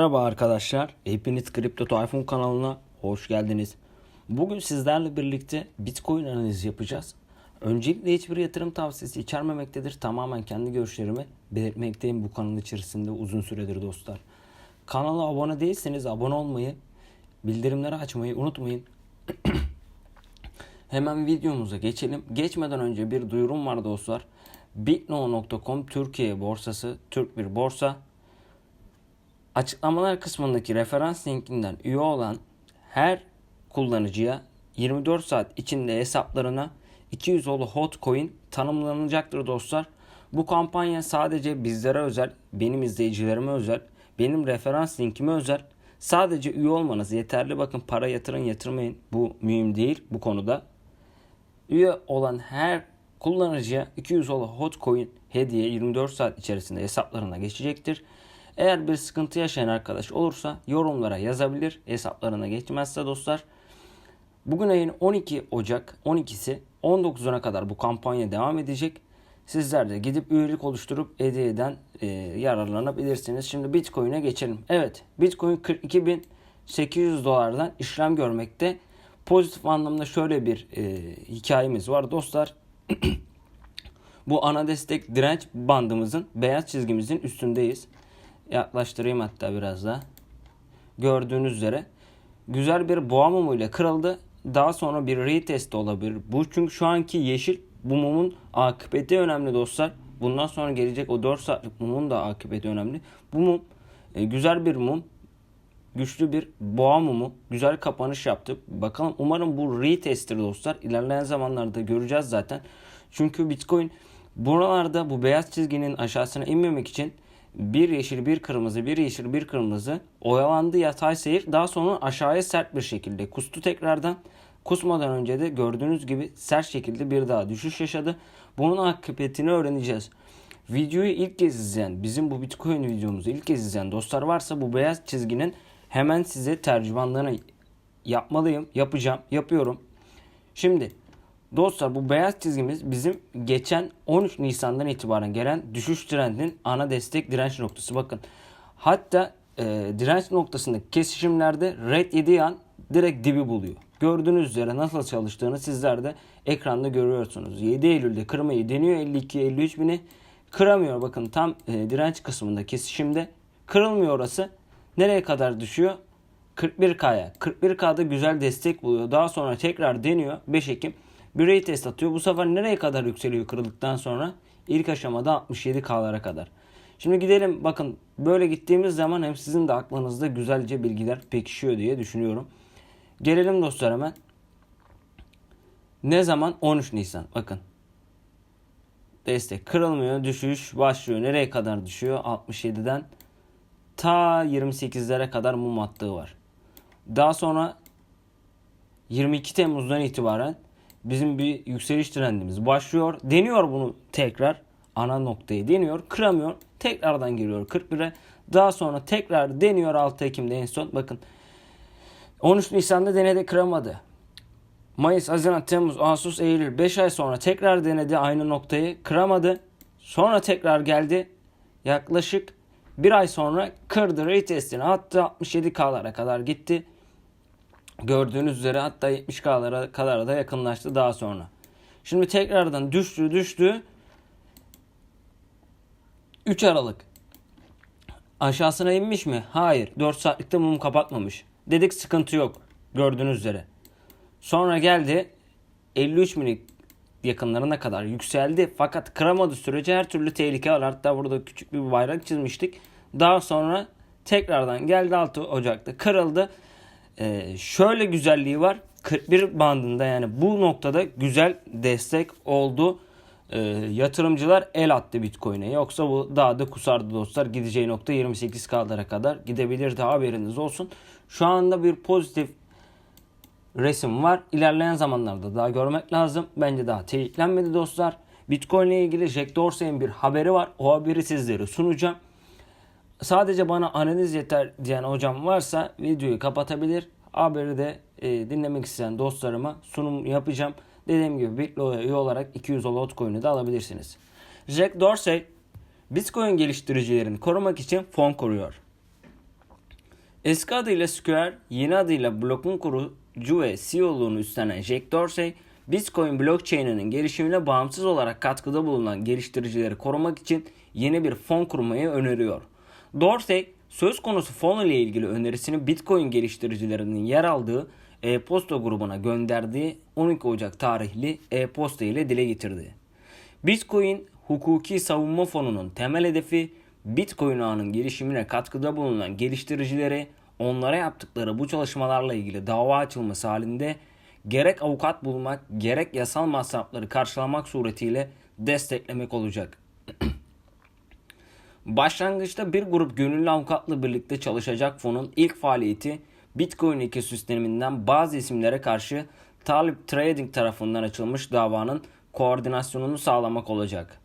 Merhaba arkadaşlar. Hepiniz Kripto Tayfun kanalına hoş geldiniz. Bugün sizlerle birlikte Bitcoin analizi yapacağız. Öncelikle hiçbir yatırım tavsiyesi içermemektedir. Tamamen kendi görüşlerimi belirtmekteyim bu kanal içerisinde uzun süredir dostlar. Kanala abone değilseniz abone olmayı, bildirimleri açmayı unutmayın. Hemen videomuza geçelim. Geçmeden önce bir duyurum var dostlar. Bitno.com Türkiye borsası, Türk bir borsa. Açıklamalar kısmındaki referans linkinden üye olan her kullanıcıya 24 saat içinde hesaplarına 200 olu hot coin tanımlanacaktır dostlar. Bu kampanya sadece bizlere özel, benim izleyicilerime özel, benim referans linkime özel. Sadece üye olmanız yeterli. Bakın para yatırın yatırmayın. Bu mühim değil bu konuda. Üye olan her kullanıcıya 200 olu hot coin hediye 24 saat içerisinde hesaplarına geçecektir. Eğer bir sıkıntı yaşayan arkadaş olursa yorumlara yazabilir. Hesaplarına geçmezse dostlar. Bugün ayın 12 Ocak 12'si 19'una kadar bu kampanya devam edecek. Sizler de gidip üyelik oluşturup hediyeden e, yararlanabilirsiniz. Şimdi Bitcoin'e geçelim. Evet Bitcoin 42.800 dolardan işlem görmekte. Pozitif anlamda şöyle bir e, hikayemiz var dostlar. bu ana destek direnç bandımızın beyaz çizgimizin üstündeyiz. Yaklaştırayım hatta biraz da. Gördüğünüz üzere güzel bir boğa mumu ile kırıldı. Daha sonra bir retest olabilir. Bu çünkü şu anki yeşil bu mumun akıbeti önemli dostlar. Bundan sonra gelecek o 4 saatlik mumun da akıbeti önemli. Bu mum e, güzel bir mum. Güçlü bir boğa mumu. Güzel kapanış yaptı. Bakalım umarım bu retest'tir dostlar. İlerleyen zamanlarda göreceğiz zaten. Çünkü Bitcoin buralarda bu beyaz çizginin aşağısına inmemek için bir yeşil bir kırmızı bir yeşil bir kırmızı oyalandı yatay seyir daha sonra aşağıya sert bir şekilde kustu tekrardan kusmadan önce de gördüğünüz gibi sert şekilde bir daha düşüş yaşadı. Bunun akıbetini öğreneceğiz. Videoyu ilk kez izleyen bizim bu Bitcoin videomuzu ilk kez izleyen dostlar varsa bu beyaz çizginin hemen size tercümanlığını yapmalıyım yapacağım yapıyorum. Şimdi Dostlar bu beyaz çizgimiz bizim geçen 13 Nisan'dan itibaren gelen düşüş trendinin ana destek direnç noktası. Bakın hatta e, direnç noktasındaki kesişimlerde red yediği an direkt dibi buluyor. Gördüğünüz üzere nasıl çalıştığını sizler de ekranda görüyorsunuz. 7 Eylül'de kırmayı deniyor 52-53 bini kıramıyor. Bakın tam e, direnç kısmında kesişimde kırılmıyor orası. Nereye kadar düşüyor? 41K'ya. 41K'da güzel destek buluyor. Daha sonra tekrar deniyor 5 Ekim bir retest atıyor. Bu sefer nereye kadar yükseliyor kırıldıktan sonra? İlk aşamada 67K'lara kadar. Şimdi gidelim bakın böyle gittiğimiz zaman hem sizin de aklınızda güzelce bilgiler pekişiyor diye düşünüyorum. Gelelim dostlar hemen. Ne zaman? 13 Nisan. Bakın. Destek kırılmıyor. Düşüş başlıyor. Nereye kadar düşüyor? 67'den ta 28'lere kadar mum attığı var. Daha sonra 22 Temmuz'dan itibaren bizim bir yükseliş trendimiz başlıyor. Deniyor bunu tekrar ana noktayı deniyor. Kıramıyor. Tekrardan geliyor 41'e. Daha sonra tekrar deniyor 6 Ekim'de en son. Bakın 13 Nisan'da denedi kıramadı. Mayıs, Haziran, Temmuz, Ağustos, Eylül 5 ay sonra tekrar denedi aynı noktayı kıramadı. Sonra tekrar geldi. Yaklaşık bir ay sonra kırdı retestini attı 67K'lara kadar gitti. Gördüğünüz üzere hatta 70K'lara kadar da yakınlaştı daha sonra. Şimdi tekrardan düştü düştü. 3 Aralık. Aşağısına inmiş mi? Hayır. 4 saatlikte mum kapatmamış. Dedik sıkıntı yok. Gördüğünüz üzere. Sonra geldi 53 minik yakınlarına kadar yükseldi. Fakat kıramadı sürece her türlü tehlike var. Hatta burada küçük bir bayrak çizmiştik. Daha sonra tekrardan geldi 6 Ocak'ta kırıldı. Ee, şöyle güzelliği var. 41 bandında yani bu noktada güzel destek oldu. Ee, yatırımcılar el attı Bitcoin'e. Yoksa bu daha da kusardı dostlar. Gideceği nokta 28 kaldıra kadar gidebilirdi haberiniz olsun. Şu anda bir pozitif resim var. İlerleyen zamanlarda daha görmek lazım. Bence daha teyitlenmedi dostlar. Bitcoin ile ilgili Jack Dorsey'in bir haberi var. O haberi sizlere sunacağım. Sadece bana analiz yeter diyen hocam varsa videoyu kapatabilir. Haberi de e, dinlemek isteyen dostlarıma sunum yapacağım. Dediğim gibi Bitlo'ya üye olarak 200 lot coin'i de alabilirsiniz. Jack Dorsey Bitcoin geliştiricilerini korumak için fon kuruyor. Eski adıyla Square, yeni adıyla Block'un kurucu ve CEO'luğunu üstlenen Jack Dorsey, Bitcoin blockchain'inin gelişimine bağımsız olarak katkıda bulunan geliştiricileri korumak için yeni bir fon kurmayı öneriyor. Dorsey, söz konusu fon ile ilgili önerisini Bitcoin geliştiricilerinin yer aldığı e-posta grubuna gönderdiği 12 Ocak tarihli e-posta ile dile getirdi. Bitcoin Hukuki Savunma Fonu'nun temel hedefi Bitcoin ağının gelişimine katkıda bulunan geliştiricileri onlara yaptıkları bu çalışmalarla ilgili dava açılması halinde gerek avukat bulmak gerek yasal masrafları karşılamak suretiyle desteklemek olacak. Başlangıçta bir grup gönüllü avukatla birlikte çalışacak fonun ilk faaliyeti Bitcoin ekosisteminden bazı isimlere karşı Talip Trading tarafından açılmış davanın koordinasyonunu sağlamak olacak.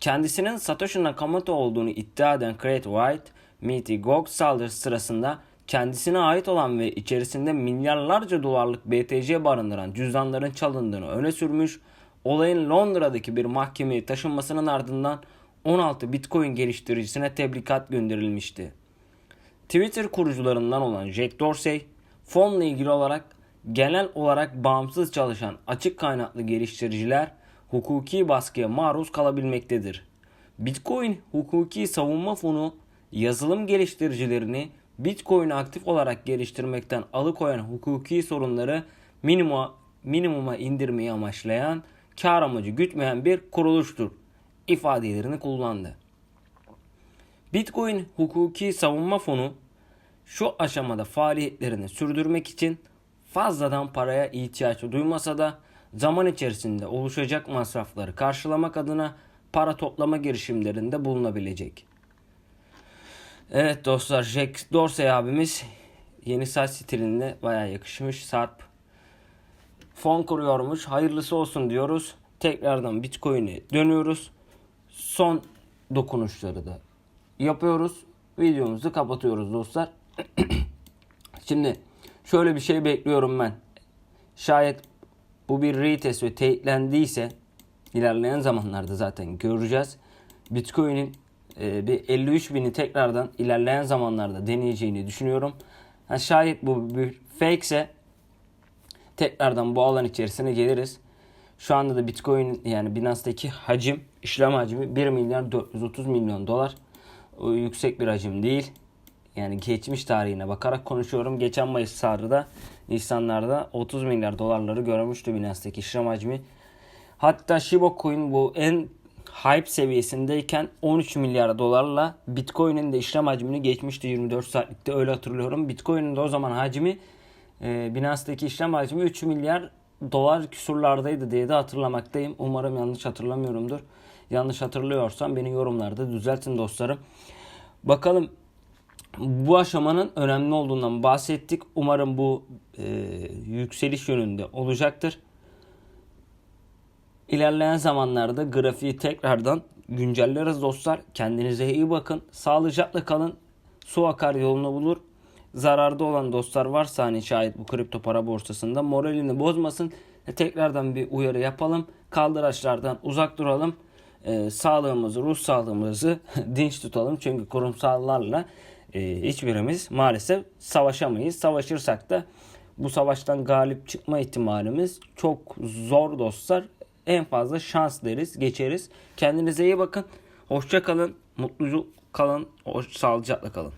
Kendisinin Satoshi Nakamoto olduğunu iddia eden Craig White, Mt. Gox saldırısı sırasında kendisine ait olan ve içerisinde milyarlarca dolarlık BTC barındıran cüzdanların çalındığını öne sürmüş, olayın Londra'daki bir mahkemeye taşınmasının ardından 16 Bitcoin geliştiricisine tebligat gönderilmişti. Twitter kurucularından olan Jack Dorsey, fonla ilgili olarak genel olarak bağımsız çalışan açık kaynaklı geliştiriciler hukuki baskıya maruz kalabilmektedir. Bitcoin Hukuki Savunma Fonu yazılım geliştiricilerini Bitcoin'i aktif olarak geliştirmekten alıkoyan hukuki sorunları minimuma, minimuma indirmeyi amaçlayan, kar amacı gütmeyen bir kuruluştur ifadelerini kullandı. Bitcoin Hukuki Savunma Fonu şu aşamada faaliyetlerini sürdürmek için fazladan paraya ihtiyaç duymasa da zaman içerisinde oluşacak masrafları karşılamak adına para toplama girişimlerinde bulunabilecek. Evet dostlar Jack Dorsey abimiz yeni saç stiline bayağı yakışmış. Sarp fon kuruyormuş. Hayırlısı olsun diyoruz. Tekrardan Bitcoin'e dönüyoruz. Son dokunuşları da yapıyoruz. Videomuzu kapatıyoruz dostlar. Şimdi şöyle bir şey bekliyorum ben. Şayet bu bir retest ve teyitlendiyse ilerleyen zamanlarda zaten göreceğiz. Bitcoin'in e, bir 53 bini tekrardan ilerleyen zamanlarda deneyeceğini düşünüyorum. Ha, şayet bu bir fake ise tekrardan bu alan içerisine geliriz. Şu anda da Bitcoin yani Binance'daki hacim, işlem hacmi 1 milyar 430 milyon dolar. O yüksek bir hacim değil. Yani geçmiş tarihine bakarak konuşuyorum. Geçen Mayıs sarıda Nisanlarda 30 milyar dolarları görmüştü Binance'daki işlem hacmi. Hatta Shiba Coin bu en hype seviyesindeyken 13 milyar dolarla Bitcoin'in de işlem hacmini geçmişti 24 saatlikte öyle hatırlıyorum. Bitcoin'in de o zaman hacmi e, Binance'daki işlem hacmi 3 milyar dolar küsurlardaydı diye de hatırlamaktayım. Umarım yanlış hatırlamıyorumdur. Yanlış hatırlıyorsam beni yorumlarda düzeltin dostlarım. Bakalım bu aşamanın önemli olduğundan bahsettik. Umarım bu e, yükseliş yönünde olacaktır. İlerleyen zamanlarda grafiği tekrardan güncelleriz dostlar. Kendinize iyi bakın. Sağlıcakla kalın. Su akar yolunu bulur. Zararda olan dostlar varsa hani şayet bu kripto para borsasında moralini bozmasın. E, tekrardan bir uyarı yapalım. Kaldıraçlardan uzak duralım. E, sağlığımızı, ruh sağlığımızı dinç tutalım. Çünkü kurumsallarla e, hiçbirimiz maalesef savaşamayız. Savaşırsak da bu savaştan galip çıkma ihtimalimiz çok zor dostlar. En fazla şans deriz, geçeriz. Kendinize iyi bakın. Hoşça kalın, mutlu kalın, hoş, sağlıcakla kalın.